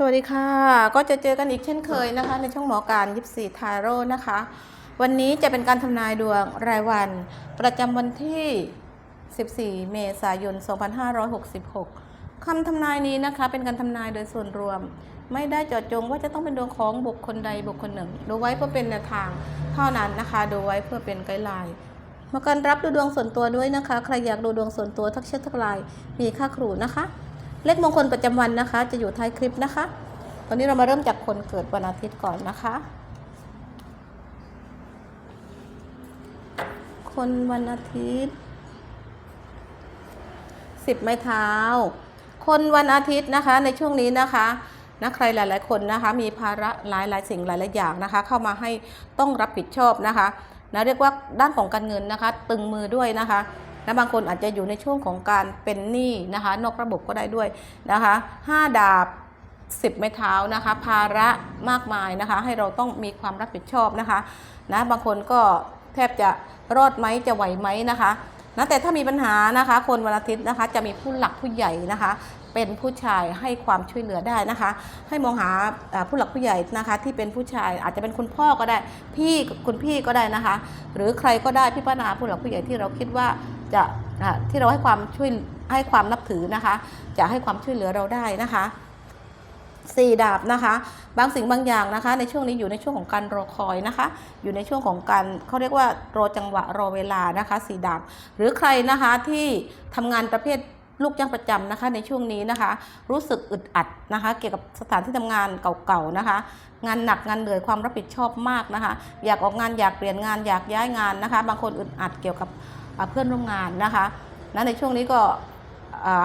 สวัสดีค่ะ ก็จะเจอกันอีกเช่นเคยนะคะ ในช่องหมอการยิปซีทาโร่นะคะ วันนี้จะเป็นการทำนายดวงรายวัน ประจำวันที่ 14 เมษายน 2566 คำทำนายนี้นะคะ เป็นการทำนายโดยส่วนรวม ไม่ได้เจาะจงว่าจะต้องเป็นดวงของบุคคลใดบุคคลหนึ่ง ดูไว้เพื่อเป็นแนวทางเท่านั้นนะคะ ดูไว้เพื่อเป็นไกด์ไลน์มาการรับดูดวงส่วนตัวด้วยนะคะ ใครอยากดูดวงส่วนตัวทักเช็คทักไลน์มีค่าครูนะคะ เลขมงคลประจำวันนะคะ จะอยู่ท้ายคลิปนะคะ ตอนนี้เรามาเริ่มจากคนเกิดวันอาทิตย์ก่อนนะคะ คนวันอาทิตย์สิบไม้เท้า คนวันอาทิตย์นะคะในช่วงนี้นะคะนะใครหลาย ๆ คนนะคะ มีภาระหลายหลายๆสิ่งหลายๆอย่างนะคะ เข้ามาให้ต้องรับผิดชอบนะคะนะเรียกว่าด้านของการเงินนะคะ ตึงมือด้วยนะคะ นะบางคนอาจจะอยู่ในช่วงของการเป็นหนี้นะคะนอกระบบก็ได้ด้วยนะคะห้าดาบสิบไม้เท้านะคะภาระมากมายนะคะ ให้เราต้องมีความรับผิดชอบนะคะนะบางคนก็แทบจะรอดไหมจะไหวไหมนะคะนะแต่ถ้ามีปัญหานะคะ คนวันอาทิตย์นะคะจะมีผู้หลักผู้ใหญ่นะคะ เป็นผู้ชายให้ความช่วยเหลือได้นะคะ ให้มองหาอ่าผู้หลักผู้ใหญ่นะคะ ที่เป็นผู้ชายอาจจะเป็นคุณพ่อก็ได้ พี่คุณพี่ก็ได้นะคะ หรือใครก็ได้พี่ป้านาผู้หลักผู้ใหญ่ที่เราคิดว่า จะที่เราให้ความช่วยให้ความนับถือนะคะ จะให้ความช่วยเหลือเราได้นะคะสี่ดาบนะคะ บางสิ่งบางอย่างนะคะ ในช่วงนี้อยู่ในช่วงของการรอคอยนะคะ อยู่ในช่วงของการเขาเรียกว่ารอจังหวะรอเวลานะคะสี่ดาบ หรือใครนะคะที่ทำงานประเภทลูกจ้างประจำนะคะ ในช่วงนี้นะคะ รู้สึกอึดอัดนะคะ เกี่ยวกับสถานที่ทำงานเก่าๆนะคะ งานหนักงานเหนื่อยความรับผิดชอบมากนะคะ อยากออกงานอยากเปลี่ยนงานอยากย้ายงานนะคะ บางคนอึดอัดเกี่ยวกับ เพื่อนร่วมงานนะคะนะในช่วงนี้ก็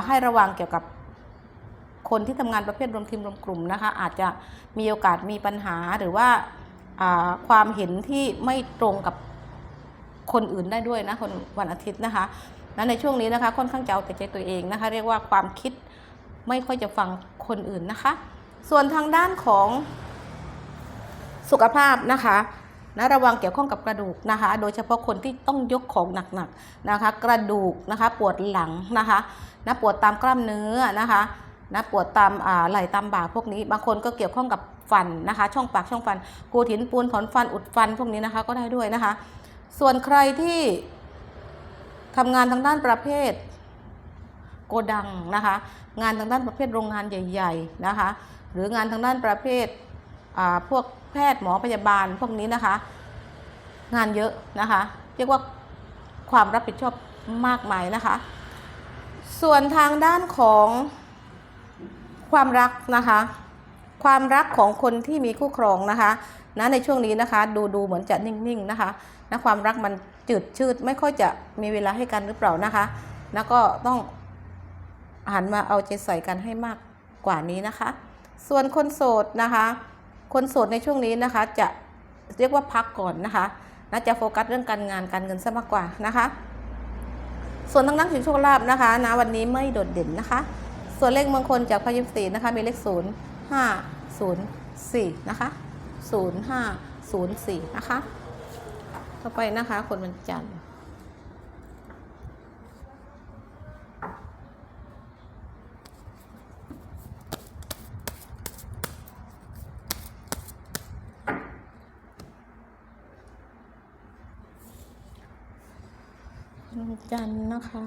ให้ระวังเกี่ยวกับคนที่ทำงานประเภทรวมทีมรวมกลุ่มนะคะ อาจจะมีโอกาสมีปัญหาหรือว่าอ่าความเห็นที่ไม่ตรงกับคนอื่นได้ด้วยนะคนวันอาทิตย์นะคะนั้นในช่วงนี้นะคะค่อนข้างจะเอาแต่ใจตัวเองนะคะ เรียกว่าความคิดไม่ค่อยจะฟังคนอื่นนะคะ ส่วนทางด้านของสุขภาพนะคะ นะระวังเกี่ยวข้องกับกระดูกนะคะ โดยเฉพาะคนที่ต้องยกของหนักๆนะคะ กระดูกนะคะปวดหลังนะคะนะปวดตามกล้ามเนื้อนะคะนะปวดตามอ่าไหล่ตามบ่าพวกนี้ บางคนก็เกี่ยวข้องกับฟันนะคะ ช่องปากช่องฟันกูถินปูนถอนฟันอุดฟันพวกนี้นะคะก็ได้ด้วยนะคะ ส่วนใครที่ทำงานทางด้านประเภทโกดังนะคะ งานทางด้านประเภทโรงงานใหญ่ ๆนะคะ หรืองานทางด้านประเภทพวก แพทย์หมอพยาบาลพวกนี้นะคะ งานเยอะนะคะ เรียกว่าความรับผิดชอบมากมายนะคะ ส่วนทางด้านของความรักนะคะ ความรักของคนที่มีคู่ครองนะคะนะในช่วงนี้นะคะ ดูดูเหมือนจะนิ่งๆนะคะนะความรักมันจืดชืดไม่ค่อยจะมีเวลาให้กันหรือเปล่านะคะนะก็ต้องหันมาเอาใจใส่กันให้มากกว่านี้นะคะ ส่วนคนโสดนะคะ คนโสดในช่วงนี้นะคะ จะเรียกว่าพักก่อนนะคะนะจะโฟกัสเรื่องการงานการเงินซะมากกว่านะคะ ส่วนทางด้านสินโชคลาภนะคะนะวันนี้ไม่โดดเด่นนะคะ ส่วนเลขมงคลจากพยิบสีนะคะ มีเลข0 5 0 4นะคะ0 5 0 4นะคะ ต่อไปนะคะ คนวันจันทร์ จันทร์นะคะ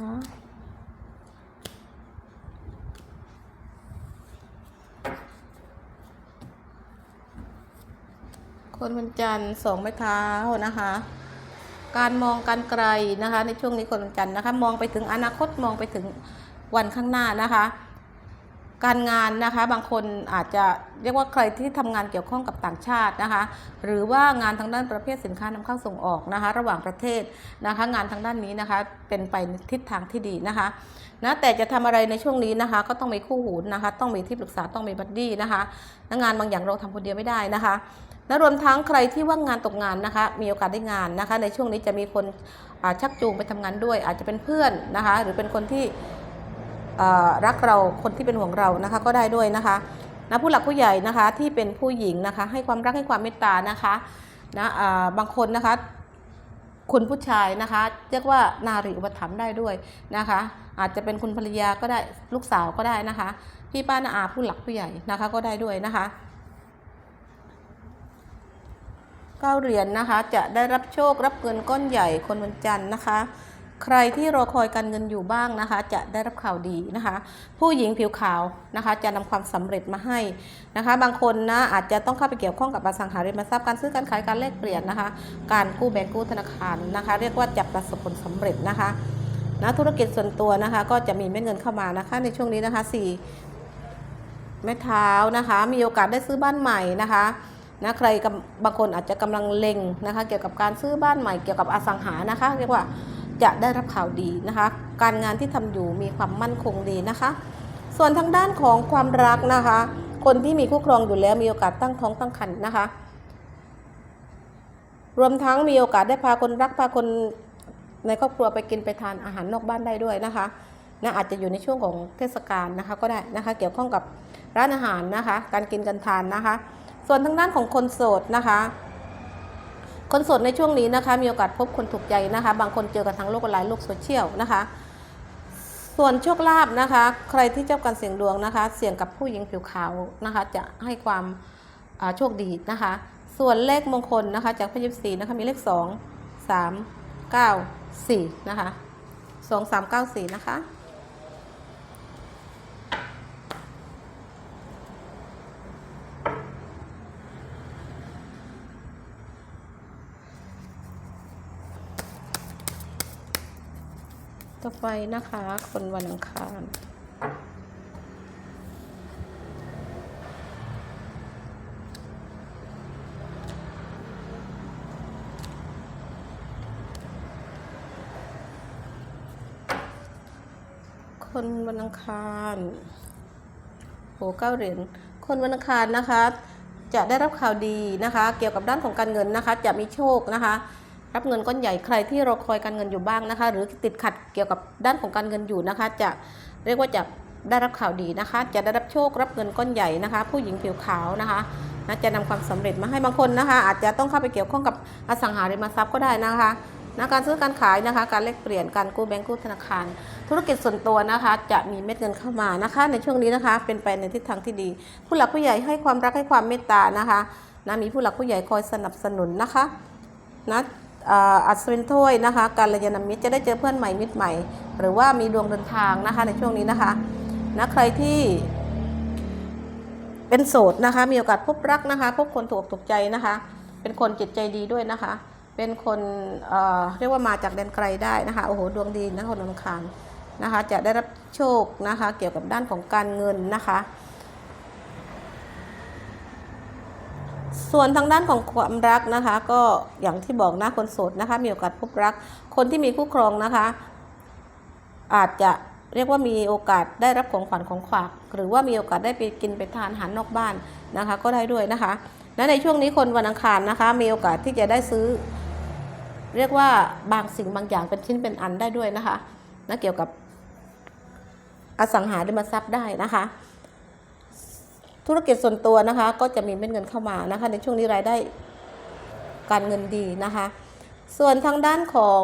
คนวันจันทร์สองไม้เท้านะคะ การมองการไกลนะคะ ในช่วงนี้คนวันจันทร์นะคะ มองไปถึงอนาคตมองไปถึงวันข้างหน้านะคะ การงานนะคะบางคนอาจจะเรียกว่าใครที่ทำงานเกี่ยวข้องกับต่างชาตินะคะหรือว่างานทางด้านประเภทสินค้านำเข้าส่งออกนะคะระหว่างประเทศนะคะงานทางด้านนี้นะคะเป็นไปทิศทางที่ดีนะคะนะแต่จะทำอะไรในช่วงนี้นะคะก็ต้องมีคู่หูนะคะต้องมีที่ปรึกษาต้องมีบัดดี้นะคะงานบางอย่างเราทำคนเดียวไม่ได้นะคะและรวมทั้งใครที่ว่างงานตกงานนะคะมีโอกาสได้งานนะคะในช่วงนี้จะมีคนชักจูงไปทำงานด้วย อาจจะเป็นเพื่อนนะคะหรือเป็นคนที่ รักเราคนที่เป็นห่วงเรานะคะก็ได้ด้วยนะคะนะผู้หลักผู้ใหญ่นะคะที่เป็นผู้หญิงนะคะ ให้ความรักให้ความเมตตานะคะนะอ่าบางคนนะคะคุณผู้ชายนะคะเรียกว่านารีอุปถัมภ์ได้ด้วยนะคะ อาจจะเป็นคุณภรรยาก็ได้ลูกสาวก็ได้นะคะพพี่ป้านาอาผู้หลักผู้ใหญ่นะคะก็ได้ด้วยนะคะเก้าเหรียญนะคะจะได้รับโชครับเงินก้อนใหญ่คนวันจันทร์นะคะ ใครที่รอคอยการเงินอยู่บ้างนะคะ จะได้รับข่าวดีนะคะ ผู้หญิงผิวขาวนะคะ จะนำความสำเร็จมาให้นะคะ บางคนนะอาจจะต้องเข้าไปเกี่ยวข้องกับอสังหาริมทรัพย์การซื้อการขายการแลกเปลี่ยนนะคะ การกู้แบงก์กู้ธนาคารนะคะ เรียกว่าจะประสบผลสำเร็จนะคะนะธุรกิจส่วนตัวนะคะ ก็จะมีเม็ดเงินเข้ามานะคะ ในช่วงนี้นะคะสี่แม่เท้านะคะ มีโอกาสได้ซื้อบ้านใหม่นะคะนะใครบางคนอาจจะกำลังเล็งนะคะ เกี่ยวกับการซื้อบ้านใหม่เกี่ยวกับอสังหานะคะ เรียกว่า จะได้รับข่าวดีนะคะ การงานที่ทำอยู่มีความมั่นคงดีนะคะ ส่วนทางด้านของความรักนะคะ คนที่มีคู่ครองอยู่แล้วมีโอกาสตั้งท้องตั้งครรภ์นะคะ รวมทั้งมีโอกาสได้พาคนรักพาคนในครอบครัวไปกินไปทานอาหารนอกบ้านได้ด้วยนะคะนะอาจจะอยู่ในช่วงของเทศกาลนะคะก็ได้นะคะ เกี่ยวข้องกับร้านอาหารนะคะ การกินกันทานนะคะ ส่วนทางด้านของคนโสดนะคะ คนโสดในช่วงนี้นะคะ มีโอกาสพบคนถูกใจนะคะ บางคนเจอกันทางโลกออนไลน์โลกโซเชียลนะคะ ส่วนโชคลาภนะคะ ใครที่เจ้าการเสี่ยงดวงนะคะ เสี่ยงกับผู้หญิงผิวขาวนะคะ จะให้ความโชคดีนะคะ ส่วนเลขมงคลนะคะ จากพยิบสีนะคะมีเลข 2 3 9 4 นะคะ 2 3 9 4 นะคะ ต่อไปนะคะ คนวันอังคารคนวันอังคารโหเก้าเหรียญ คนวันอังคารนะคะ จะได้รับข่าวดีนะคะ เกี่ยวกับด้านของการเงินนะคะ จะมีโชคนะคะ รับเงินก้อนใหญ่ใครที่รอคอยการเงินอยู่บ้างนะคะ หรือติดขัดเกี่ยวกับด้านของการเงินอยู่นะคะ จะเรียกว่าจะได้รับข่าวดีนะคะ จะได้รับโชครับเงินก้อนใหญ่นะคะ ผู้หญิงผิวขาวนะคะนะจะนำความสำเร็จมาให้บางคนนะคะ อาจจะต้องเข้าไปเกี่ยวข้องกับอสังหาริมทรัพย์ก็ได้นะคะนะการซื้อการขายนะคะ การแลกเปลี่ยนการกู้แบงก์กู้ธนาคาร ธุรกิจส่วนตัวนะคะ จะมีเม็ดเงินเข้ามานะคะ ในช่วงนี้นะคะ เป็นไปในทิศทางที่ดี ผู้หลักผู้ใหญ่ให้ความรักให้ความเมตตานะคะนะมีผู้หลักผู้ใหญ่คอยสนับสนุนนะคะนะ อัศวินถ้วยนะคะการระยานมิตรจะได้เจอเพื่อนใหม่มิตรใหม่ หรือว่ามีดวงเดินทางนะคะในช่วงนี้นะคะนะใครที่เป็นโสดนะคะ มีโอกาสพบรักนะคะ พบคนถูกอกถูกใจนะคะ เป็นคนจิตใจดีด้วยนะคะ เป็นคนเเรียกว่ามาจากแดนไกลได้นะคะโอ้โหดวงดีนะคนอังคารนะคะ จะได้รับโชคนะคะ เกี่ยวกับด้านของการเงินนะคะ ส่วนทางด้านของความรักนะคะ ก็อย่างที่บอกนะคนโสดนะคะ มีโอกาสพบรัก คนที่มีคู่ครองนะคะ อาจจะเรียกว่ามีโอกาสได้รับของขวัญของฝาก หรือว่ามีโอกาสได้ไปกินไปทานอาหารนอกบ้านนะคะ ก็ได้ด้วยนะคะและในช่วงนี้คนวันอังคารนะคะ มีโอกาสที่จะได้ซื้อ เรียกว่าบางสิ่งบางอย่างเป็นชิ้นเป็นอันได้ด้วยนะคะนะเกี่ยวกับอสังหาริมทรัพย์ได้นะคะ ธุรกิจส่วนตัวนะคะ ก็จะมีเม็ดเงินเข้ามานะคะ ในช่วงนี้รายได้การเงินดีนะคะ ส่วนทางด้านของ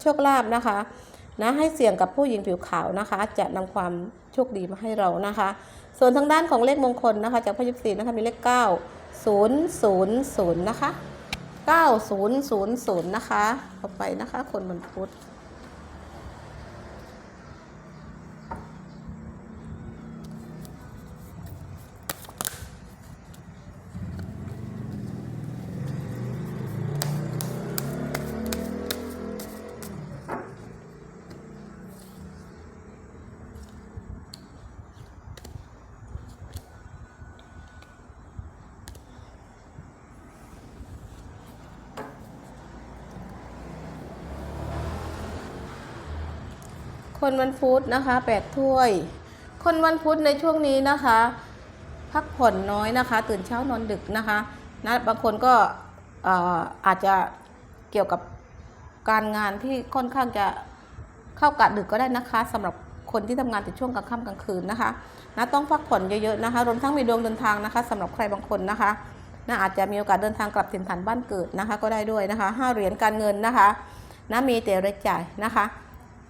โชคลาภนะคะนะให้เสี่ยงกับผู้หญิงผิวขาวนะคะ จะนำความโชคดีมาให้เรานะคะ ส่วนทางด้านของเลขมงคลนะคะ จากพระยิบสีนะคะมีเลข 9 0 0 0 นะคะ 9000 นะคะ ต่อไปนะคะ คนวันพุธ คนวันพุธนะคะแปดถ้วย คนวันพุธในช่วงนี้นะคะ พักผ่อนน้อยนะคะ ตื่นเช้านอนดึกนะคะนะบางคนก็เอ่อาจจะเกี่ยวกับการงานที่ค่อนข้างจะเข้ากะดึกก็ได้นะคะสำหรับคนที่ทำงานแต่ช่วงกลางค่ำกลางคืนนะคะนะต้องพักผ่อนเยอะๆนะคะรวมทั้งมีดวงเดินทางนะคะสำหรับใครบางคนนะคะนะอาจจะมีโอกาสเดินทางกลับถิ่นฐานบ้านเกิดนะคะ ก็ได้ด้วยนะคะห้าเหรียญการเงินนะคะนะมีแต่รายจ่ายนะคะ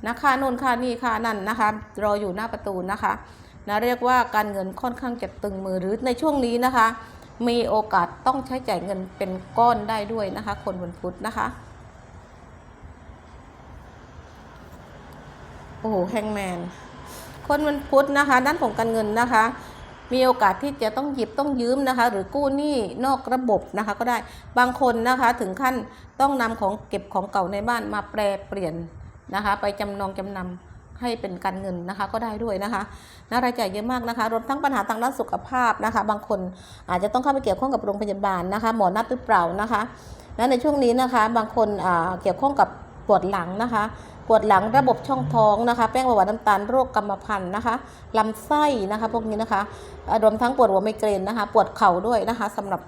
นะค่าโน่นค่านี่ค่านั่นนะคะรออยู่หน้าประตูนะคะนะเรียกว่าการเงินค่อนข้างจะตึงมือหรือในช่วงนี้นะคะ มีโอกาสต้องใช้จ่ายเงินเป็นก้อนได้ด้วยนะคะ คนวันพุธนะคะโอ้โหแฮงแมนคนวันพุธนะคะ ด้านของการเงินนะคะ มีโอกาสที่จะต้องหยิบต้องยืมนะคะ หรือกู้หนี้นอกระบบนะคะก็ได้บางคนนะคะถึงขั้นต้องนำของเก็บของเก่าในบ้านมาแปลเปลี่ยน นะคะ ไปจำนองจำนำให้เป็นการเงินนะคะก็ได้ด้วยนะคะนะรายจ่ายเยอะมากนะคะรวมทั้งปัญหาทางด้านสุขภาพนะคะ บางคนอาจจะต้องเข้าไปเกี่ยวข้องกับโรงพยาบาลนะคะ หมอนัดหรือเปล่านะคะและในช่วงนี้นะคะ บางคนเกี่ยวข้องกับปวดหลังนะคะปวดหลังระบบช่องท้องนะคะ แป้งเบาหวานน้ำตาลโรคกรรมพันธุ์นะคะลำไส้นะคะพวกนี้นะคะรวมทั้งปวดหัวไมเกรนนะคะ ปวดเข่าด้วยนะคะสำหรับ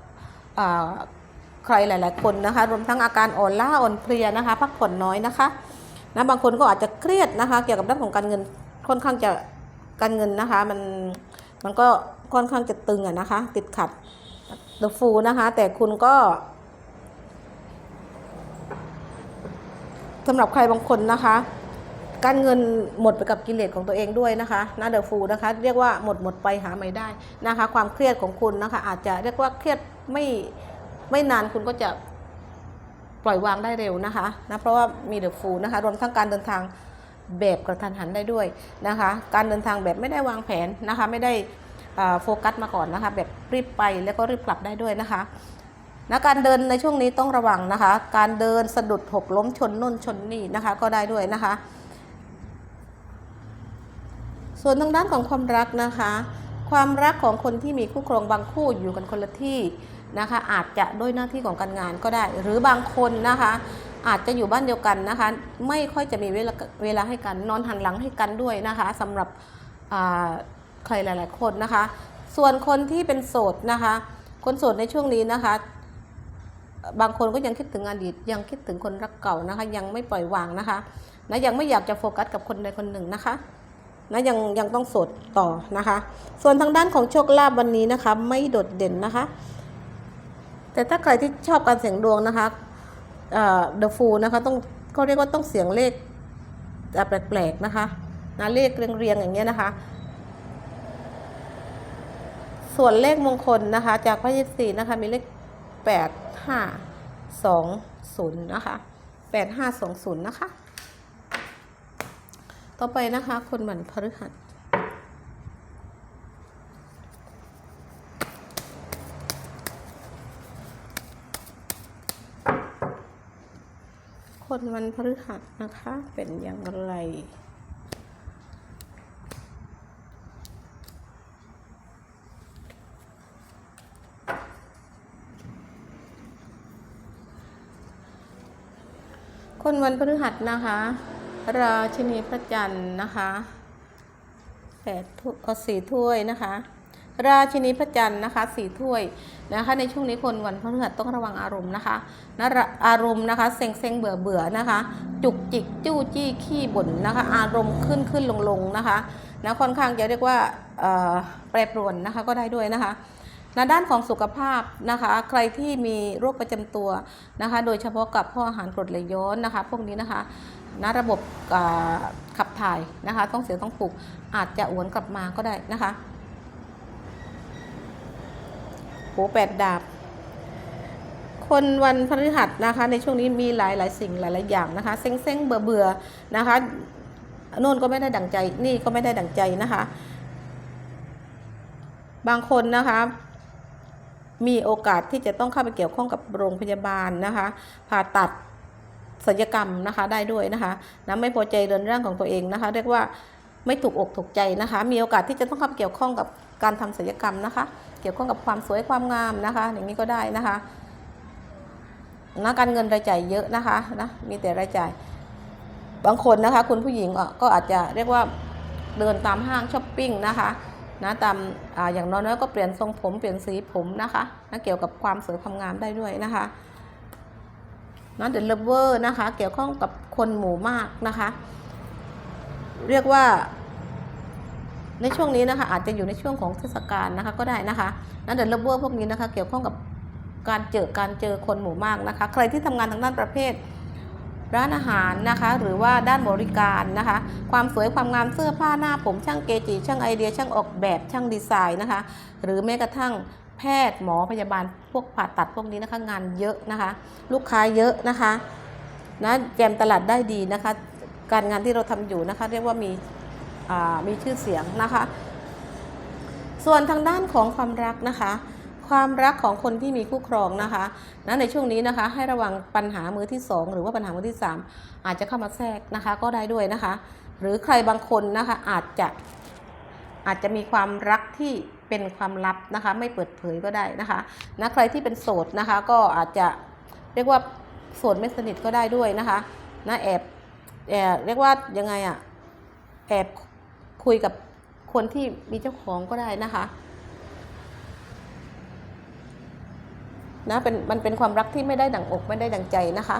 ใครหลาย ๆ คนนะคะ รวมทั้งอาการอ่อนล้าอ่อนเพลียนะคะ พักผ่อนน้อยนะคะ นะบางคนก็อาจจะเครียดนะคะ เกี่ยวกับเรื่องของการเงินค่อนข้างจะการเงินนะคะ มันมันก็ค่อนข้างจะตึงอะนะคะ ติดขัดเดอะฟูนะคะ แต่คุณก็สำหรับใครบางคนนะคะ การเงินหมดไปกับกิเลสของตัวเองด้วยนะคะนะเดอะฟูนะคะ เรียกว่าหมดหมดไปหาไม่ได้นะคะ ความเครียดของคุณนะคะ อาจจะเรียกว่าเครียดไม่ไม่นานคุณก็จะ ปล่อยวางได้เร็วนะคะนะเพราะว่ามีเดอะฟูนะคะรวมทั้งการเดินทางแบบกระทันหันได้ด้วยนะคะ การเดินทางแบบไม่ได้วางแผนนะคะ ไม่ได้โฟกัสมาก่อนนะคะ แบบรีบไปแล้วก็รีบกลับได้ด้วยนะคะนะการเดินในช่วงนี้ต้องระวังนะคะ การเดินสะดุดหกล้มชนนุ่นชนนี่นะคะ ก็ได้ด้วยนะคะ ส่วนทางด้านของความรักนะคะ ความรักของคนที่มีคู่ครองบางคู่อยู่กันคนละที่ นะคะ อาจจะด้วยหน้าที่ของการงานก็ได้ หรือบางคนนะคะ อาจจะอยู่บ้านเดียวกันนะคะ ไม่ค่อยจะมีเวลาเวลาให้กันนอนหันหลังให้กันด้วยนะคะสำหรับใครหลาย ๆ คนนะคะ ส่วนคนที่เป็นโสดนะคะ คนโสดในช่วงนี้นะคะบางคนก็ยังคิดถึงอดีตยังคิดถึงคนรักเก่านะคะ ยังไม่ปล่อยวางนะคะนะยังไม่อยากจะโฟกัสกับคนใดคนหนึ่งนะคะนะยังยังต้องโสดต่อนะคะ ส่วนทางด้านของโชคลาภวันนี้นะคะ ไม่โดดเด่นนะคะ แต่ถ้าใครที่ชอบการเสี่ยงดวงนะคะเดอะฟูนะคะต้องก็เรียกว่าต้องเสียงเลขแปลกๆนะคะนะเลขเรียงๆอย่างเงี้ยนะคะ ส่วนเลขมงคลนะคะ จากพระยิปซีนะคะมีเลขแปดห้าสองศูนย์นะคะแปดห้าสองศูนย์นะคะ ต่อไปนะคะ คนวันพฤหัส คนวันพฤหัสนะคะ เป็นอย่างไร คนวันพฤหัสนะคะ ราชินีพระจันทร์นะคะแปดถ้วยสี่ถ้วยนะคะ ราชินีพระจันทร์นะคะสี่ถ้วยนะคะ ในช่วงนี้คนวันพฤหัสต้องระวังอารมณ์นะคะนะอารมณ์นะคะเซ็งเซ็งเบื่อเบื่อนะคะ จุกจิกจู้จี้ขี้บ่นนะคะ อารมณ์ขึ้นขึ้นลงลงนะคะนะค่อนข้างจะเรียกว่าแปรปรวนนะคะก็ได้ด้วยนะคะในด้านของสุขภาพนะคะ ใครที่มีโรคประจำตัวนะคะ โดยเฉพาะกับพ่ออาหารกรดไหลย้อนนะคะ พวกนี้นะคะนะระบบขับถ่ายนะคะ ต้องเสียต้องผูกอาจจะอ้วนกลับมาก็ได้นะคะ โหแปดดาบ คนวันพฤหัสนะคะ ในช่วงนี้มีหลายหลายสิ่งหลายหลายอย่างนะคะ เซ็งเซ็งเบื่อเบื่อนะคะโน่นก็ไม่ได้ดั่งใจ นี่ก็ไม่ได้ดั่งใจนะคะ บางคนนะคะ มีโอกาสที่จะต้องเข้าไปเกี่ยวข้องกับโรงพยาบาลนะคะผ่าตัดศัลยกรรมนะคะได้ด้วยนะคะนะไม่พอใจเรือนร่างของตัวเองนะคะ เรียกว่าไม่ถูกอกถูกใจนะคะ มีโอกาสที่จะต้องเข้าไปเกี่ยวข้องกับ การทำศัลยกรรมนะคะ เกี่ยวข้องกับความสวยความงามนะคะ อย่างนี้ก็ได้นะคะนะการเงินรายจ่ายเยอะนะคะนะมีแต่รายจ่าย บางคนนะคะ คุณผู้หญิงอะก็อาจจะเรียกว่าเดินตามห้างช้อปปิ้งนะคะนะตามอาอย่างน้อยๆก็เปลี่ยนทรงผมเปลี่ยนสีผมนะคะนะเกี่ยวกับความสวยความงามได้ด้วยนะคะนะเดลเวอร์นะคะ เกี่ยวข้องกับคนหมู่มากนะคะ เรียกว่า ในช่วงนี้นะคะอาจจะอยู่ในช่วงของเทศกาลนะคะก็ได้นะคะนะเดลเวอร์พวกนี้นะคะเกี่ยวข้องกับการเจอการเจอคนหมู่มากนะคะ ใครที่ทำงานทางด้านประเภท ร้านอาหารนะคะ หรือว่าด้านบริการนะคะ ความสวยความงามเสื้อผ้าหน้าผมช่างเกจิช่างไอเดียช่างออกแบบช่างดีไซน์นะคะ หรือแม้กระทั่งแพทย์หมอพยาบาลพวกผ่าตัดพวกนี้นะคะงานเยอะนะคะ ลูกค้าเยอะนะคะนะแจมตลาดได้ดีนะคะ การงานที่เราทำอยู่นะคะ เรียกว่ามี มีชื่อเสียงนะคะ ส่วนทางด้านของความรักนะคะ ความรักของคนที่มีคู่ครองนะคะนะในช่วงนี้นะคะ ให้ระวังปัญหามือที่ 2 หรือว่าปัญหามือที่ 3 อาจจะเข้ามาแทรกนะคะ ก็ได้ด้วยนะคะ หรือใครบางคนนะคะอาจจะอาจจะมีความรักที่เป็นความลับนะคะ ไม่เปิดเผยก็ได้นะคะนะใครที่เป็นโสดนะคะ ก็อาจจะเรียกว่าโสดไม่สนิทก็ได้ด้วยนะคะนะแอบแอบเรียกว่ายังไงอะแอบ คุยกับคนที่มีเจ้าของก็ได้นะคะนะเป็นมันเป็นความรักที่ไม่ได้ดังอกไม่ได้ดังใจนะคะ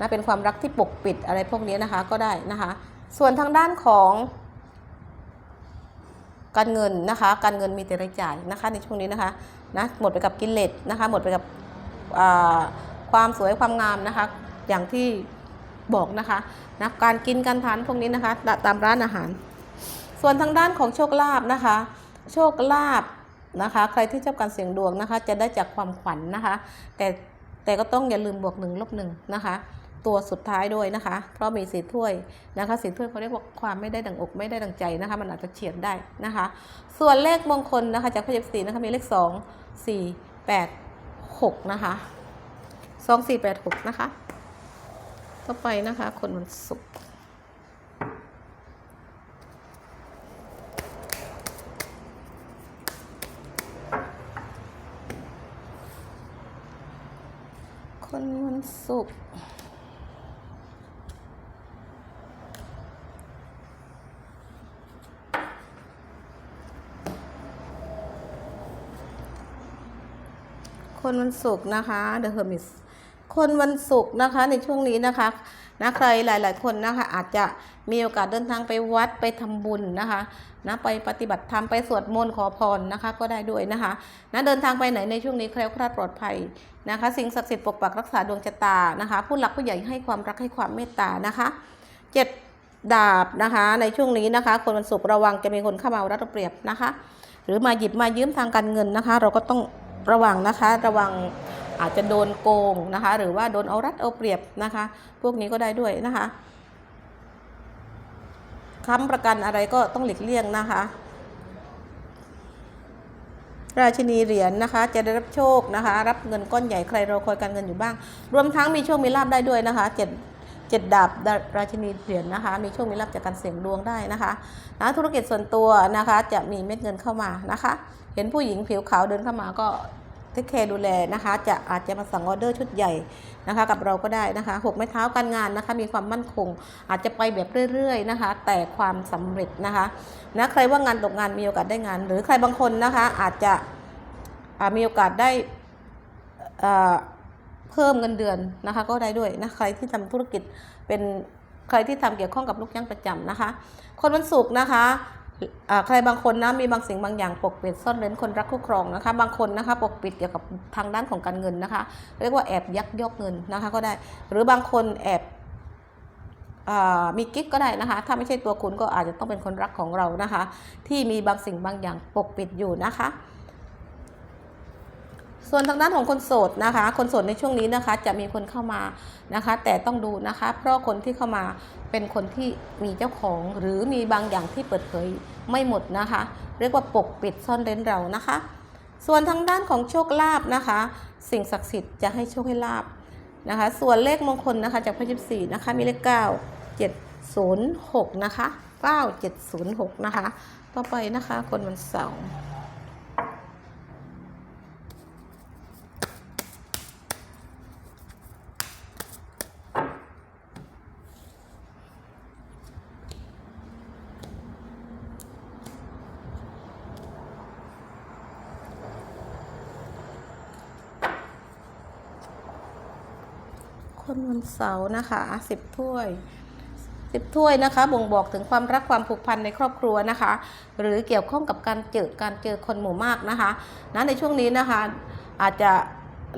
นะเป็นความรักที่ปกปิดอะไรพวกนี้นะคะก็ได้นะคะ ส่วนทางด้านของการเงินนะคะการเงินมีแต่รายจ่ายนะคะในช่วงนี้นะคะนะหมดไปกับกิเลสนะคะหมดไปกับความสวยความงามนะคะ อย่างที่บอกนะคะนะการกินการทานพวกนี้นะคะตามร้านอาหาร ส่วนทางด้านของโชคลาภนะคะ โชคลาภนะคะ ใครที่ชอบการเสี่ยงดวงนะคะ จะได้จากความขวัญนนะคะ แต่แต่ก็ต้องอย่าลืมบวกหนึ่งลบหนึ่งนะคะ ตัวสุดท้ายด้วยนะคะ เพราะมีสีถ้วยนะคะสีถ้วยเขาเรียกว่าความไม่ได้ดังอกไม่ได้ดังใจนะคะ มันอาจจะเฉียดได้นะคะ ส่วนเลขมงคลนะคะ จากพระเจ้าสีนะคะมีเลขสองสี่แปดหกนะคะสองสี่แปดหกนะคะ ต่อไปนะคะ คนวันศุก ร์คนวันศุกร์คนวันศุกร์นะคะ The Hermit คนวันศุกร์นะคะในช่วงนี้นะคะ นะใครหลาย ๆ คนนะคะอาจจะมีโอกาสเดินทางไปวัดไปทำบุญนะคะนะไปปฏิบัติธรรมไปสวดมนต์ขอพรนะคะ ก็ได้ด้วยนะคะนะเดินทางไปไหนในช่วงนี้แคล้วคลาดปลอดภัยนะคะ สิ่งศักดิ์สิทธิ์ปกปักรักษาดวงชะตานะคะ ผู้หลักผู้ใหญ่ให้ความรักให้ความเมตตานะคะเจ็ดดาบนะคะในช่วงนี้นะคะ คนวันศุกร์ระวังจะมีคนเข้ามารัดเปรียบนะคะ หรือมาหยิบมายืมทางการเงินนะคะ เราก็ต้องระวังนะคะระวัง อาจจะโดนโกงนะคะ หรือว่าโดนเอารัดเอาเปรียบนะคะ พวกนี้ก็ได้ด้วยนะคะค้ำประกันอะไรก็ต้องหลีกเลี่ยงนะคะ ราชินีเหรียญนะคะ จะได้รับโชคนะคะ รับเงินก้อนใหญ่ใครรอคอยการเงินอยู่บ้าง รวมทั้งมีโชคมีลาบได้ด้วยนะคะเจ็ดเจ็ดดาบราชินีเหรียญนะคะ มีโชคมีลาบจากการเสี่ยงดวงได้นะคะนะธุรกิจส่วนตัวนะคะจะมีเม็ดเงินเข้ามานะคะ เห็นผู้หญิงผิวขาวเดินเข้ามาก็ ทคแคร์ดูแลนะคะ จะอาจจะมาสั่งออเดอร์ชุดใหญ่นะคะ กับเราก็ได้นะคะหกไม้เท้าการงานนะคะ มีความมั่นคง อาจจะไปแบบเรื่อยๆนะคะ แต่ความสำเร็จนะคะนะใครว่างานตกงานมีโอกาสได้งาน หรือใครบางคนนะคะอาจจะมีโอกาสได้เพิ่มเงินเดือนนะคะ ก็ได้ด้วยนะใครที่ทำธุรกิจเป็นใครที่ทำเกี่ยวข้องกับลูกจ้างประจำนะคะ คนวันศุกร์นะคะ ใครบางคนนะมีบางสิ่งบางอย่างปกปิดซ่อนเร้นคนรักคู่ครองนะคะ บางคนนะคะปกปิดเกี่ยวกับทางด้านของการเงินนะคะ เรียกว่าแอบยักยอกเงินนะคะก็ได้ หรือบางคนแอบมีกิ๊กก็ได้นะคะ ถ้าไม่ใช่ตัวคุณก็อาจจะต้องเป็นคนรักของเรานะคะ ที่มีบางสิ่งบางอย่างปกปิดอยู่นะคะ ส่วนทางด้านของคนโสดนะคะ คนโสดในช่วงนี้นะคะจะมีคนเข้ามานะคะ แต่ต้องดูนะคะ เพราะคนที่เข้ามาเป็นคนที่มีเจ้าของ หรือมีบางอย่างที่เปิดเผยไม่หมดนะคะ เรียกว่าปกปิดซ่อนเร้นเรานะคะ ส่วนทางด้านของโชคลาภนะคะ สิ่งศักดิ์สิทธิ์จะให้โชคให้ลาบนะคะ ส่วนเลขมงคลนะคะจากพระยิบสี่นะคะมีเลขเก้าเจ็ดศูนย์หกนะคะเก้าเจ็ดศูนย์หกนะคะ ต่อไปนะคะคนวันเสาร์ เสานะคะสิบถ้วยสิบถ้วยนะคะ บ่งบอกถึงความรักความผูกพันในครอบครัวนะคะ หรือเกี่ยวข้องกับการเจอการเจอคนหมู่มากนะคะนะในช่วงนี้นะคะ อาจจะ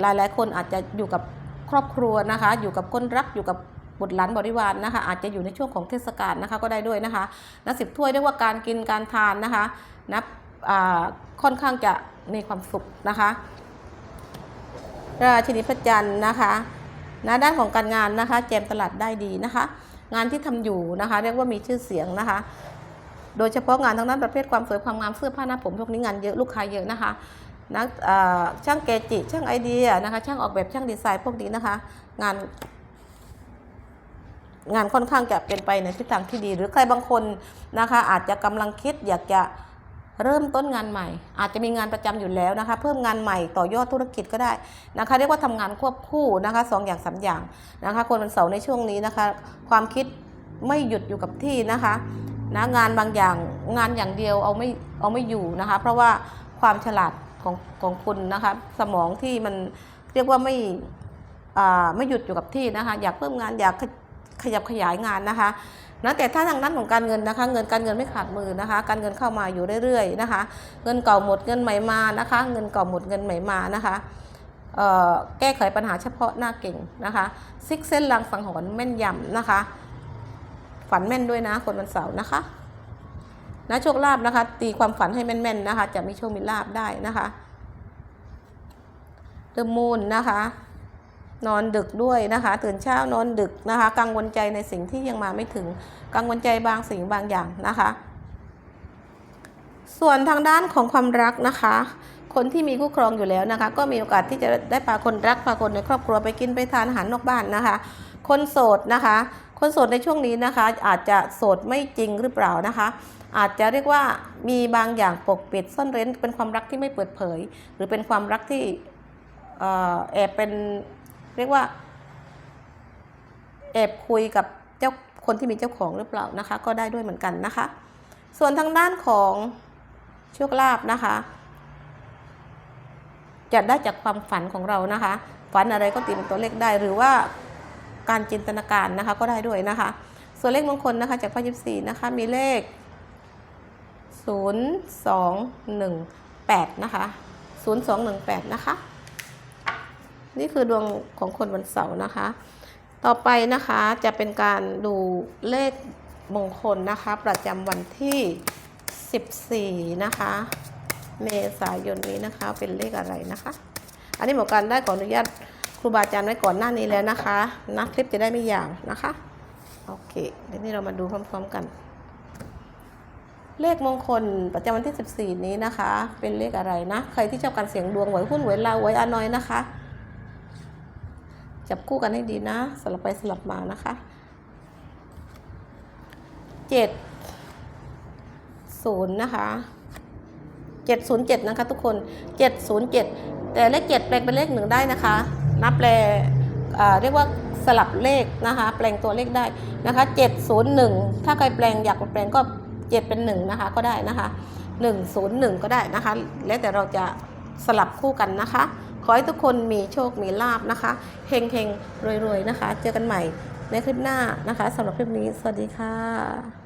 หลายๆ คนอาจจะอยู่กับครอบครัวนะคะ อยู่กับคนรักอยู่กับบุตรหลานบริวารนะคะ อาจจะอยู่ในช่วงของเทศกาลนะคะก็ได้ด้วยนะคะนับสิบถ้วยเรียกว่าการกินการทานนะคะนับค่อนข้างจะมีความสุขนะคะราชินีพระจันทร์นะคะ นะด้านของการงานนะคะ แจมตลาดได้ดีนะคะ งานที่ทำอยู่นะคะ เรียกว่ามีชื่อเสียงนะคะ โดยเฉพาะงานทางด้านประเภทความสวยความงามเสื้อผ้าหน้าผมพวกนี้งานเยอะลูกค้าเยอะนะคะนักช่างเกจิช่างไอเดียนะคะช่างออกแบบช่างดีไซน์พวกนี้นะคะ งาน งานค่อนข้างจะเป็นไปในทิศทางที่ดี หรือใครบางคนนะคะ อาจจะกำลังคิดอยากจะ เริ่มต้นงานใหม่ อาจจะมีงานประจำอยู่แล้วนะคะ เพิ่มงานใหม่ต่อยอดธุรกิจก็ได้นะคะ เรียกว่าทำงานควบคู่นะคะสองอย่างสามอย่างนะคะ คนวันเสาร์ในช่วงนี้นะคะ ความคิดไม่หยุดอยู่กับที่นะคะนะงานบางอย่างงานอย่างเดียวเอาไม่เอาไม่อยู่นะคะ เพราะว่าความฉลาดของของคุณนะคะสมองที่มันเรียกว่าไม่ไม่หยุดอยู่กับที่นะคะ อยากเพิ่มงานอยากขขยับขยายงานนะคะ นะแต่ถ้าทางด้านของการเงินนะคะ เงินการเงินไม่ขาดมือนะคะ การเงินเข้ามาอยู่เรื่อยๆนะคะ เงินเก่าหมดเงินใหม่มานะคะ เงินเก่าหมดเงินใหม่มานะคะแก้ไขปัญหาเฉพาะหน้าเก่งนะคะซิกเส้นลางสังหรณ์แม่นยำนะคะ ฝันแม่นด้วยนะคนวันเสาร์นะคะนะโชคลาภนะคะ ตีความฝันให้แม่นๆนะคะ จะมีโชคมีลาภได้นะคะเดอะมูนนะคะ นอนดึกด้วยนะคะ ตื่นเช้านอนดึกนะคะ กังวลใจในสิ่งที่ยังมาไม่ถึง กังวลใจบางสิ่งบางอย่างนะคะ ส่วนทางด้านของความรักนะคะ คนที่มีคู่ครองอยู่แล้วนะคะ ก็มีโอกาสที่จะได้พาคนรักพาคนในครอบครัวไปกินไปทานอาหารนอกบ้านนะคะ คนโสดนะคะ คนโสดในช่วงนี้นะคะ อาจจะโสดไม่จริงหรือเปล่านะคะอาจจะเรียกว่ามีบางอย่างปกปิดซ่อนเร้นเป็นความรักที่ไม่เปิดเผย หรือเป็นความรักที่แอบเป็น เรียกว่าแอบคุยกับเจ้าคนที่มีเจ้าของหรือเปล่านะคะ ก็ได้ด้วยเหมือนกันนะคะ ส่วนทางด้านของโชคลาภนะคะจะได้จากความฝันของเรานะคะ ฝันอะไรก็ตีเป็นตัวเลขได้หรือว่าการจินตนาการนะคะก็ได้ด้วยนะคะ ส่วนเลขมงคลนะคะจากพ่อยิบสี่นะคะมีเลข 0 2 1 8 นะคะ 0 2 1 8 นะคะ นี่คือดวงของคนวันเสาร์นะคะ ต่อไปนะคะจะเป็นการดูเลขมงคลนะคะ ประจำวันที่ 14 นะคะ เมษายนนี้นะคะเป็นเลขอะไรนะคะ อันนี้หมอการได้ขออนุญาตครูบาอาจารย์ไว้ก่อนหน้านี้แล้วนะคะนะคลิปจะได้ไม่ยาวนะคะโอเคเดี๋ยวนี้เรามาดูพร้อม ๆกัน เลขมงคลประจำวันที่ 14 นี้นะคะ เป็นเลขอะไรนะ ใครที่ชอบการเสี่ยงดวงหวยหุ้นหวยลาวหวยอานอยนะคะ จับคู่กันให้ดีนะ สลับไปสลับมานะคะเจ็ดศูนย์นะคะเจ็ดศูนย์เจ็ดนะคะทุกคนเจ็ดศูนย์เจ็ดแต่เลขเจ็ดแปลงเป็นเลขหนึ่งได้นะคะ นับแปลเรียกว่าสลับเลขนะคะ แปลงตัวเลขได้นะคะเจ็ดศูนย์หนึ่งถ้าใครแปลงอยากแปลงก็เจ็ดเป็นหนึ่งนะคะก็ได้นะคะหนึ่งศูนย์หนึ่งก็ได้นะคะ แล้วแต่เราจะสลับคู่กันนะคะ ขอให้ทุกคนมีโชคมีลาบนะคะเฮงเฮงรวยๆนะคะ เจอกันใหม่ในคลิปหน้านะคะสำหรับคลิปนี้ สวัสดีค่ะ